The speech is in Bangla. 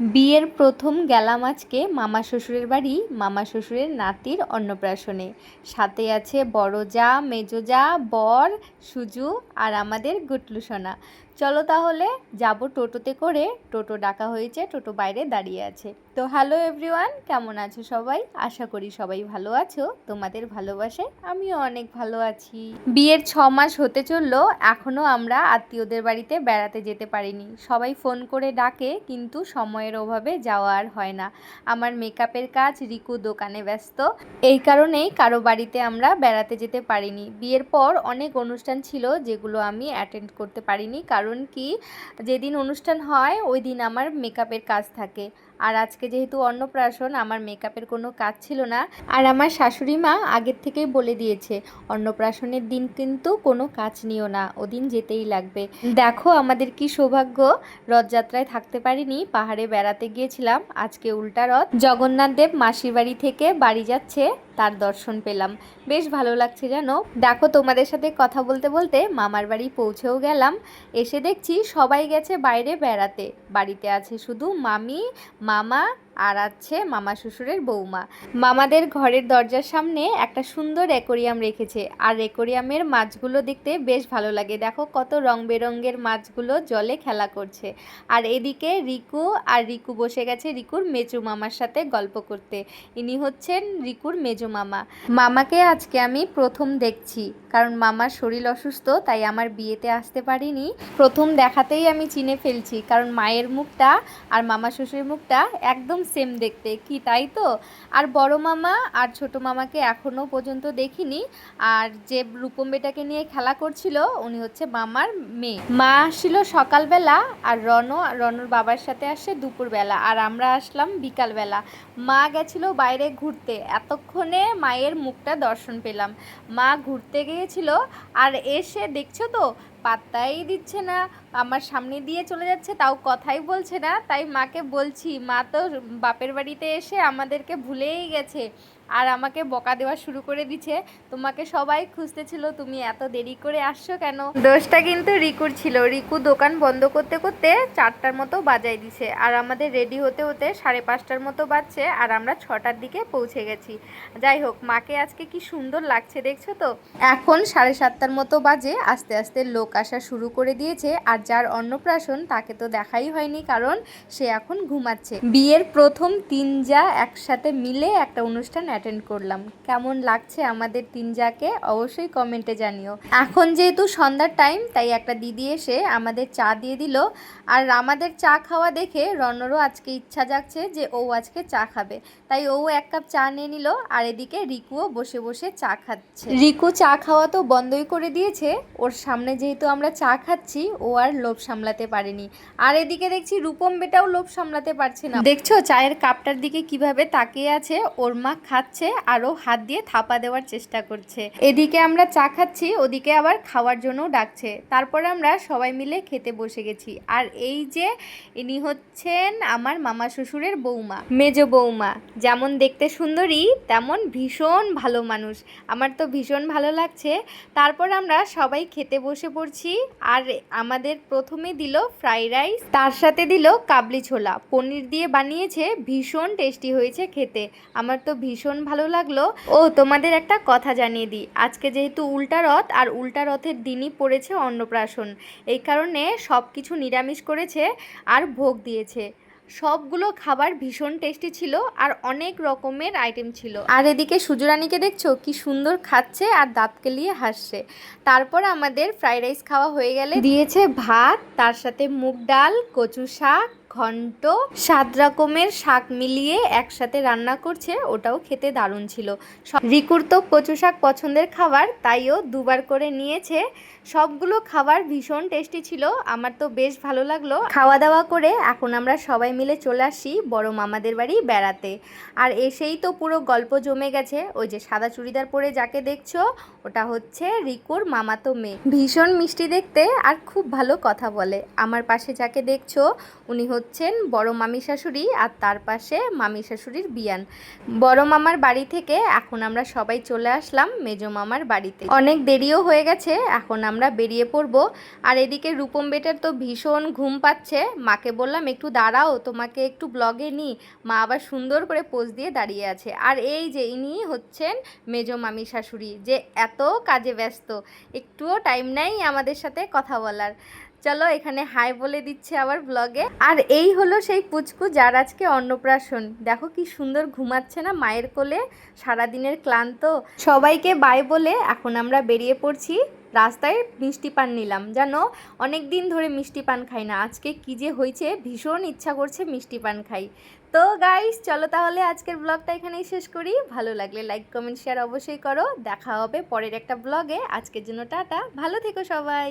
বিয়ের প্রথম গেলাম আজকে মামা শ্বশুরের বাড়ি, মামা শ্বশুরের নাতির অন্নপ্রাশনে। সাথে আছে বড় যা মেজো যা বর, সুজু আর আমাদের গুটলু সোনা। চলো তাহলে, যাব টোটোতে করে। টোটো ডাকা হয়েছে, টোটো বাইরে দাঁড়িয়ে আছে। তো হ্যালো এভরিওয়ান কেমন আছো সবাই? আশা করি সবাই ভালো আছো। তোমাদের ভালোবাসায় আমিও অনেক ভালো আছি। বিয়ের ছ মাস হতে চলল এখনও আমরা আত্মীয়দের বাড়িতে বেড়াতে যেতে পারিনি। সবাই ফোন করে ডাকে, কিন্তু সময়ের অভাবে যাওয়া আর হয় না। আমার মেকআপের কাজ রিকু দোকানে ব্যস্ত। এই কারণেই কারও বাড়িতে আমরা বেড়াতে যেতে পারিনি। বিয়ের পর অনেক অনুষ্ঠান ছিল যেগুলো আমি অ্যাটেন্ড করতে পারিনি। কারণ কি, যেদিন অনুষ্ঠান হয়, ওই দিন আমার মেকআপের কাজ থাকে। আর আজকে যেহেতু অন্নপ্রাশন, আমার মেকআপের কোনো কাজ ছিল না। আর আমার শাশুড়ি মা আগের থেকেই বলে দিয়েছে, অন্নপ্রাশনের দিন কিন্তু কোনো কাজ নিও না, ওদিন যেতেই লাগবে। দেখো আমাদের কি সৌভাগ্য, রথযাত্রায় থাকতে পারিনি, পাহাড়ে বেড়াতে গিয়েছিলাম, আজকে উল্টা রথ। জগন্নাথ দেব মাসির বাড়ি থেকে বাড়ি যাচ্ছে, তার দর্শন পেলাম। বেশ ভালো লাগছে জানো। দেখো তোমাদের সাথে কথা বলতে বলতে মামার বাড়ি পৌঁছেও গেলাম, এসে দেখছি সবাই গেছে বাইরে বেড়াতে। বাড়িতে আছে শুধু মামি, মামা tá? আর আছে মামা শ্বশুরের বৌমা মামাদের ঘরের দরজার সামনে একটা সুন্দর অ্যাকোরিয়াম রেখেছে। আর অ্যাকোরিয়ামের মাছগুলো দেখতে বেশ ভালো লাগে। দেখো কত রং বেরঙের মাছগুলো জলে খেলা করছে। আর এদিকে রিকু আর রিকু বসে গেছে রিকুর মেজু মামার সাথে গল্প করতে। ইনি হচ্ছেন রিকুর মেজু মামা। মামাকে আজকে আমি প্রথম দেখছি। কারণ মামার শরীর অসুস্থ, তাই আমার বিয়েতে আসতে পারিনি। প্রথম দেখাতেই আমি চিনে ফেলছি। কারণ মায়ের মুখটা আর মামা শ্বশুরের মুখটা একদম সেম দেখতে, কি তাই তো? আর বড় মামা আর ছোট মামাকে এখনও পর্যন্ত দেখিনি। আর যে রূপম বেটাকে নিয়ে খেলা করছিল, উনি হচ্ছে মামার মেয়ে। মা আসছিল সকালবেলা আর রণ রণর বাবার সাথে আসে দুপুরবেলা। আর আমরা আসলাম বিকালবেলা। মা গেছিল বাইরে ঘুরতে। এতক্ষণে মায়ের মুখটা দর্শন পেলাম। মা ঘুরতে গিয়েছিল আর এসে দেখছ তো পাত্তাই দিচ্ছে না, আমার সামনে দিয়ে চলে যাচ্ছে, তাও কথাই বলছে না। তাই মাকে বলছি, মা তো বাপের বাড়িতে এসে আমাদেরকে ভুলেই গেছে। আর আমাকে বকা দেওয়া শুরু করে দিছে তোমাকে সবাই খুঁজতেছিল তুমি এত দেরি করে আসছো কেন? দোষটা কিন্তু রিকুর ছিল। রিকু দোকান বন্ধ করতে করতে চারটার মতো বাজাই দিছে। আর আমাদের রেডি হতে হতে সাড়ে পাঁচটার মতো বাজছে আর আমরা ছটার দিকে পৌঁছে গেছি। যাই হোক, মাকে আজকে কি সুন্দর লাগছে দেখছ তো? এখন সাড়ে সাতটার মতো বাজে, আস্তে আস্তে লোক আসা শুরু করে দিয়েছে। আর যার অন্নপ্রাশন তাকে তো দেখাই হয়নি, কারণ সে এখন ঘুমাচ্ছে। বিয়ের প্রথম তিন যা একসাথে মিলে একটা অনুষ্ঠান অ্যাটেন্ড করলাম। কেমন লাগছে আমাদের তিন যাকে অবশ্যই কমেন্টে জানিও। এখন যেহেতু সন্ধ্যার টাইম তাই একটা দিদি এসে আমাদের চা দিয়ে দিল। আর আমাদের চা খাওয়া দেখে রনরও আজকে ইচ্ছা জাগছে যে ও আজকে চা খাবে। তাই ও এক কাপ চা নিয়ে নিল, আর এদিকে রিকুও বসে বসে চা খাচ্ছে। রিকু চা খাওয়া তো বন্ধই করে দিয়েছে। ওর সামনে যেহেতু আমরা চা খাচ্ছি, ও আর লোভ সামলাতে পারেনি। আর এদিকে দেখছি রূপম বেটাও লোভ সামলাতে পারছে না। দেখছ, চায়ের কাপটার দিকে কীভাবে তাকিয়ে আছে? ওর মা খাচ্ছে আর ও হাত দিয়ে থাপা দেওয়ার চেষ্টা করছে। এদিকে আমরা চা খাচ্ছি, ওদিকে আবার খাওয়ার জন্য ডাকছে। তারপরে আমরা সবাই মিলে খেতে বসে গেছি। আর এই যে ইনি হচ্ছেন আমার মামা শ্বশুরের বৌমা, মেজ বৌমা। যেমন দেখতে সুন্দরী, তেমন ভীষণ ভালো মানুষ। আমার তো ভীষণ ভালো লাগছে। তারপর আমরা সবাই খেতে বসে পড়ছি। আর আমাদের প্রথমে দিল ফ্রাইড রাইস, তার সাথে দিল কাবলি ছোলা। পনির দিয়ে বানিয়েছে, ভীষণ টেস্টি হয়েছে খেতে। আমার তো ভীষণ ভালো লাগল? ও, তোমাদের একটা কথা জানিয়ে দিই। আজকে যেহেতু উল্টা রথ, আর উল্টা রথের দিনই পড়েছে অন্নপ্রাশন। এই কারণে সব কিছু নিরামিষ করেছে আর ভোগ দিয়েছে। সবগুলো খাবার ভীষণ টেস্টি ছিল আর অনেক রকমের আইটেম ছিল। আর এদিকে সুজরানিকে দেখছ? কি সুন্দর খাচ্ছে আর দাঁত কেলিয়ে হাসছে। তারপর আমাদের ফ্রাইড রাইস খাওয়া হয়ে গেলে দিয়েছে ভাত, তার সাথে মুগ ডাল কচু শাক ঘন্ট, সাত রকমের শাক মিলিয়ে একসাথে রান্না করছে, ওটাও খেতে দারুণ ছিল। রিকুর তো কচু শাক পছন্দের খাবার, তাইও দুবার করে নিয়েছে। সবগুলো খাবার ভীষণ টেস্টি ছিল, আমার তো বেশ ভালো লাগল। খাওয়া দাওয়া করে এখন আমরা সবাই মিলে চলে আসি বড় মামাদের বাড়ি বেড়াতে। আর এসেই তো পুরো গল্প জমে গেছে, ওই যে সাদা চুড়িদার পরে যাকে দেখছ, ওটা হচ্ছে রিকুর মামাতো মেয়ে। ভীষণ মিষ্টি দেখতে আর খুব ভালো কথা বলে। আমার পাশে যাকে দেখছ, উনি হচ্ছে হচ্ছেন বড় মামি শাশুড়ি আর তার পাশে মামি শাশুড়ির বিয়ান। বড় মামার বাড়ি থেকে এখন আমরা সবাই চলে আসলাম মেজো মামার বাড়িতে। অনেক দেরিও হয়ে গেছে, এখন আমরা বেরিয়ে পড়ব। আর এদিকে রূপম বেটার তো ভীষণ ঘুম পাচ্ছে। মাকে বললাম, একটু দাঁড়াও, তোমাকে একটু ব্লগে নিই। মা আবার সুন্দর করে পোজ দিয়ে দাঁড়িয়ে আছে। আর এই যে ইনি হচ্ছেন মেজো মামি শাশুড়ি, যে এত কাজে ব্যস্ত। একটুও টাইম নেই আমাদের সাথে কথা বলার। চলো এখানে হাই বলে দিচ্ছে আবার ব্লগে আর এই হলো সেই পুচকু যার আজকে অন্নপ্রাশন। দেখো কি সুন্দর ঘুমাচ্ছে না মায়ের কোলে, সারাদিনের ক্লান্ত। সবাইকে বাই বলে এখন আমরা বেরিয়ে পড়ছি। রাস্তায় মিষ্টি পান নিলাম। জানো অনেক দিন ধরে মিষ্টি পান খাই না। আজকে কি যে হয়েছে, ভীষণ ইচ্ছা করছে মিষ্টি পান খাই। তো গাইস চলো তাহলে আজকের ব্লগটা এখানেই শেষ করি। ভালো লাগলে লাইক কমেন্ট শেয়ার অবশ্যই করো। দেখা হবে পরের একটা ব্লগে আজকের জন্য টাটা। ভালো থেকো সবাই।